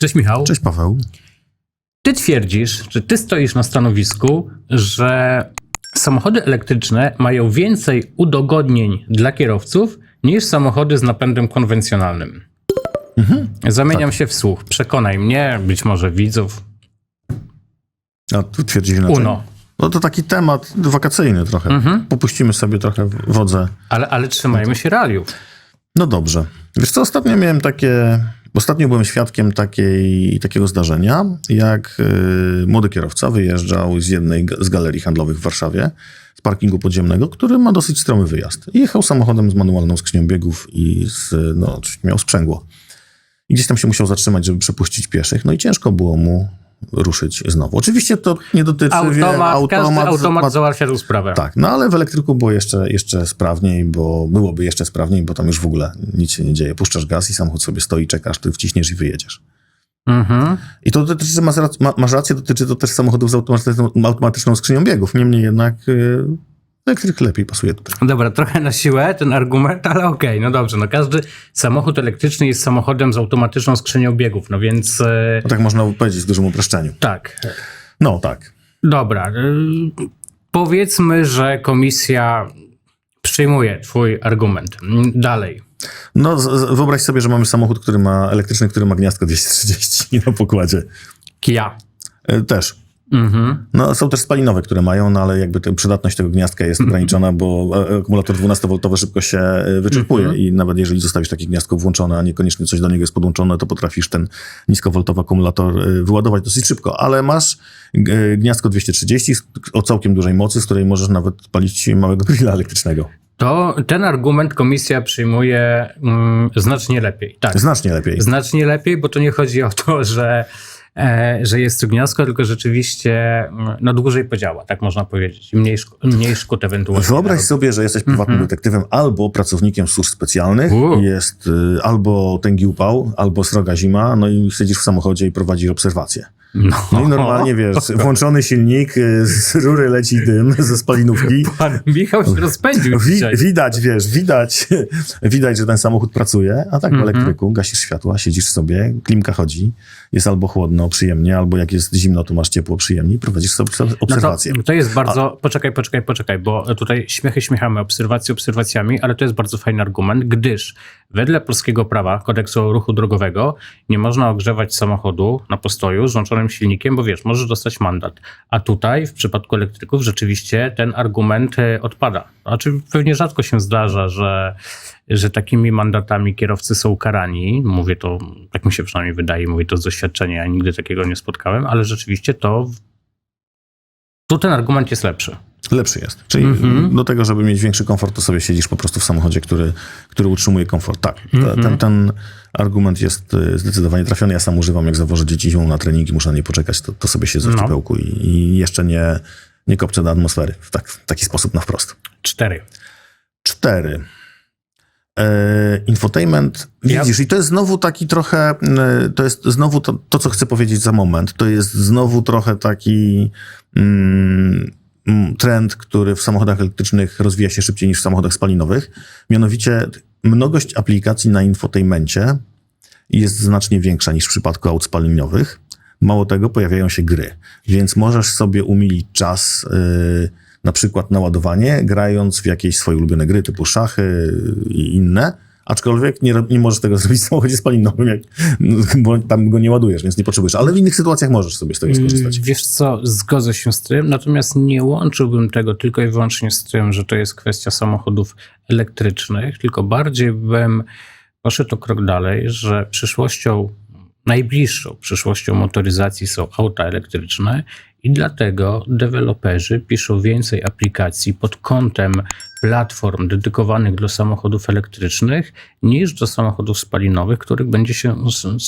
Cześć Michał. Cześć Paweł. Ty twierdzisz, czy ty stoisz na stanowisku, że samochody elektryczne mają więcej udogodnień dla kierowców niż samochody z napędem konwencjonalnym. Mhm. Zamieniam się w słuch. Przekonaj mnie, być może widzów. A tu twierdzisz inaczej. Uno. No to taki temat wakacyjny trochę. Mhm. Popuścimy sobie trochę wodze. Ale, ale trzymajmy się realiów. No dobrze. Wiesz co, ostatnio miałem takie... Ostatnio byłem świadkiem takiej, takiego zdarzenia, jak y, młody kierowca wyjeżdżał z jednej z galerii handlowych w Warszawie, z parkingu podziemnego, który ma dosyć stromy wyjazd. I jechał samochodem z manualną skrzynią biegów i z, no, miał sprzęgło. I gdzieś tam się musiał zatrzymać, żeby przepuścić pieszych, no i ciężko było mu ruszyć znowu. Oczywiście to nie dotyczy... wie, Automat, każdy automat ma- załatwia tę sprawę. tak, no ale w elektryku było jeszcze, jeszcze sprawniej, bo byłoby jeszcze sprawniej, bo tam już w ogóle nic się nie dzieje. Puszczasz gaz i samochód sobie stoi, czekasz, ty wciśniesz i wyjedziesz. Mhm. I to dotyczy, masz rację, dotyczy to też samochodów z automatyczną, automatyczną skrzynią biegów. Niemniej jednak y, elektryk lepiej pasuje tutaj. Dobra, trochę na siłę ten argument, ale okej, no dobrze. No każdy samochód elektryczny jest samochodem z automatyczną skrzynią biegów, no więc e, No tak można powiedzieć w dużym uproszczeniu. tak. No tak. Dobra. y, Powiedzmy, że komisja przyjmuje twój argument. Dalej. No wyobraź sobie, że mamy samochód, który ma elektryczny, który ma gniazdko 230 na pokładzie. Kia. Y, też. Mhm. No, są też spalinowe, które mają, no ale jakby przydatność tego gniazdka jest ograniczona, bo e, akumulator 12V szybko się e, wyczerpuje Mhm. i nawet jeżeli zostawisz takie gniazdko włączone, a niekoniecznie coś do niego jest podłączone, to potrafisz ten niskowoltowy akumulator e, wyładować dosyć szybko, ale masz e, gniazdko 230 z- o całkiem dużej mocy, z której możesz nawet palić małego grilla elektrycznego. To ten argument komisja przyjmuje mm, znacznie lepiej. Tak. Znacznie lepiej. Znacznie lepiej, bo to nie chodzi o to, że, e, że jest to gniazdko, tylko rzeczywiście mm, no, dłużej podziała, tak można powiedzieć. Mniej, szk- mniej szkód ewentualnie. Wyobraź sobie, że jesteś prywatnym detektywem albo pracownikiem służb specjalnych, U. jest y, albo tęgi upał, albo sroga zima, no i siedzisz w samochodzie i prowadzisz obserwacje. No, No i normalnie, wiesz, włączony silnik, y, z rury leci dym ze spalinówki. Pan Michał się rozpędził Wi widać, wiesz, widać, widać, że ten samochód pracuje, a tak w Mhm. elektryku gasisz światła, siedzisz sobie, klimka chodzi, jest albo chłodno, przyjemnie, albo jak jest zimno, to masz ciepło, przyjemnie prowadzisz sobie sobie No to, obserwacje. to jest bardzo. Poczekaj, poczekaj, poczekaj, bo tutaj śmiechy śmiechamy, obserwacje obserwacjami, ale to jest bardzo fajny argument, gdyż wedle polskiego prawa, kodeksu ruchu drogowego, nie można ogrzewać samochodu na postoju z włączonym silnikiem, bo wiesz, możesz dostać mandat. A tutaj, w przypadku elektryków, rzeczywiście ten argument e, odpada. Znaczy, pewnie rzadko się zdarza, że, że takimi mandatami kierowcy są karani. Mówię to, tak mi się przynajmniej wydaje, mówię to z doświadczenia, ja nigdy takiego nie spotkałem, ale rzeczywiście to tu ten argument jest lepszy. Lepszy jest. Czyli Mhm. do tego, żeby mieć większy komfort, to sobie siedzisz po prostu w samochodzie, który, który utrzymuje komfort. Tak, te- Mhm. ten, ten argument jest y, zdecydowanie trafiony. Ja sam używam, jak zawożę dzieci zimą na treningi, muszę na nie poczekać, to, to sobie siedzę w No. ciepełku i, i jeszcze nie, nie kopczę do atmosfery w, tak, w taki sposób na wprost. Cztery. Cztery. E, infotainment, Ja- widzisz, i to jest znowu taki trochę, e, to jest znowu to, to, co chcę powiedzieć za moment, to jest znowu trochę taki mm, mm, trend, który w samochodach elektrycznych rozwija się szybciej niż w samochodach spalinowych. Mianowicie mnogość aplikacji na infotainmencie jest znacznie większa niż w przypadku aut spalinowych. Mało tego, pojawiają się gry, więc możesz sobie umilić czas, yy, na przykład na ładowanie, grając w jakieś swoje ulubione gry typu szachy i inne. Aczkolwiek nie, nie możesz tego zrobić w samochodzie spalinowym, jak, bo tam go nie ładujesz, więc nie potrzebujesz. Ale w innych sytuacjach możesz sobie z tego skorzystać. Wiesz co, zgodzę się z tym, natomiast nie łączyłbym tego tylko i wyłącznie z tym, że to jest kwestia samochodów elektrycznych, tylko bardziej bym poszedł o krok dalej, że przyszłością, najbliższą przyszłością motoryzacji są auta elektryczne i dlatego deweloperzy piszą więcej aplikacji pod kątem platform dedykowanych do samochodów elektrycznych niż do samochodów spalinowych, których będzie się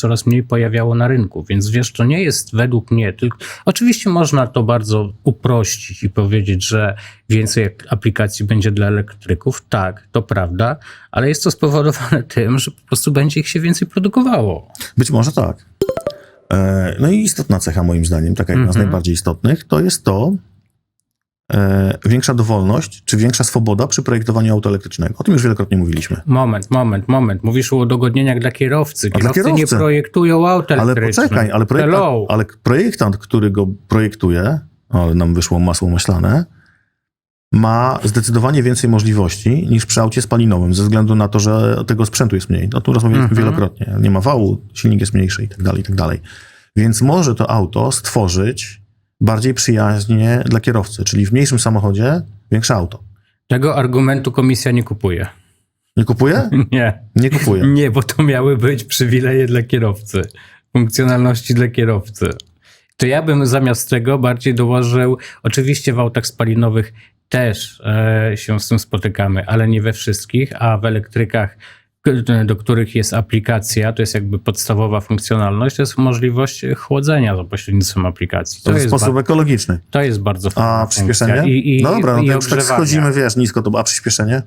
coraz mniej pojawiało na rynku. Więc wiesz, to nie jest według mnie tylko. Oczywiście można to bardzo uprościć i powiedzieć, że więcej aplikacji będzie dla elektryków. Tak, to prawda, ale jest to spowodowane tym, że po prostu będzie ich się więcej produkowało. Być może tak. E, No i istotna cecha moim zdaniem, taka jedna z Mhm. najbardziej istotnych, to jest to, e, większa dowolność, czy większa swoboda przy projektowaniu auta elektrycznego. O tym już wielokrotnie mówiliśmy. Moment, moment, moment. Mówisz o udogodnieniach dla kierowcy. dla Kierowcy nie kierowcy. projektują aut Ale elektrycznych. poczekaj, ale projektant, ale projektant, który go projektuje, ale nam wyszło masło maślane, ma zdecydowanie więcej możliwości niż przy aucie spalinowym, ze względu na to, że tego sprzętu jest mniej. No tu rozmawialiśmy Mhm. wielokrotnie. Nie ma wału, silnik jest mniejszy i tak dalej, i tak dalej. Więc może to auto stworzyć bardziej przyjaźnie dla kierowcy, czyli w mniejszym samochodzie większe auto. Tego argumentu komisja nie kupuje. Nie kupuje? Nie. Nie kupuje. Nie, bo to miały być przywileje dla kierowcy. Funkcjonalności dla kierowcy. To ja bym zamiast tego bardziej dołożył, oczywiście w autach spalinowych też e, się z tym spotykamy, ale nie we wszystkich, a w elektrykach, do których jest aplikacja, to jest jakby podstawowa funkcjonalność, to jest możliwość chłodzenia za pośrednictwem aplikacji. To w jest, sposób ekologiczny. to jest bardzo fajna A przyspieszenie? I, i, no dobra, no i to już tak schodzimy, wiesz, nisko to, a przyspieszenie?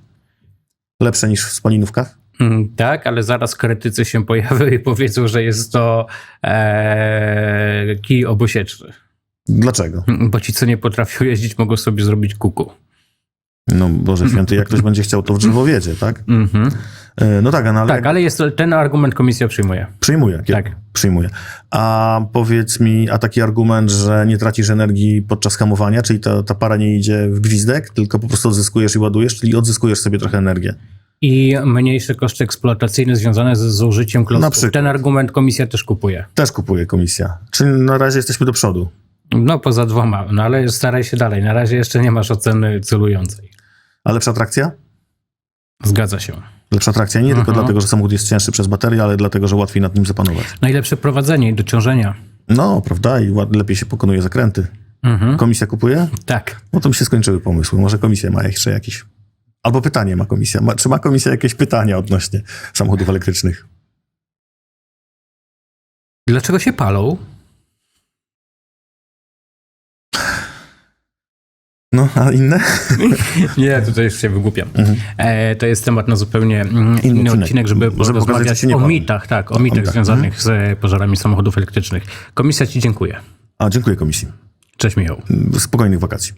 Lepsze niż w spalinówkach? Mm, Tak, ale zaraz krytycy się pojawią i powiedzą, że jest to e, kij obosieczny. Dlaczego? Bo ci, co nie potrafią jeździć, mogą sobie zrobić kuku. No Boże Święty, jak ktoś będzie chciał, to w drzewo wiedzie, tak? Mhm. E, No tak, no ale Tak, ale jest, ten argument komisja przyjmuje. przyjmuję. Tak. Przyjmuję. A powiedz mi, a taki argument, że nie tracisz energii podczas hamowania, czyli ta, ta para nie idzie w gwizdek, tylko po prostu odzyskujesz i ładujesz, czyli odzyskujesz sobie trochę energię. I mniejsze koszty eksploatacyjne związane z zużyciem Na klocków. przykład. Ten argument komisja też kupuje. Też kupuje komisja. Czyli na razie jesteśmy do przodu. No poza dwoma, no ale staraj się dalej. Na razie jeszcze nie masz oceny celującej. A lepsza trakcja? Zgadza się. Lepsza trakcja nie tylko Mhm. dlatego, że samochód jest cięższy przez baterię, ale dlatego, że łatwiej nad nim zapanować. Najlepsze prowadzenie i dociążenia. No, prawda? I lepiej się pokonuje zakręty. Mhm. Komisja kupuje? Tak. No to mi się skończyły pomysły. Może komisja ma jeszcze jakieś. Albo pytanie ma komisja. Ma, czy ma komisja jakieś pytania odnośnie samochodów elektrycznych? Dlaczego się palą? No, a inne? Nie, tutaj już się wygłupiam. Mhm. E, to jest temat na zupełnie mm, inny, odcinek. odcinek, żeby, Żeby porozmawiać o mitach, tak, o mitach mitach. związanych z pożarami samochodów elektrycznych. Komisja Ci dziękuję. A, dziękuję komisji. Cześć Michał. Spokojnych wakacji.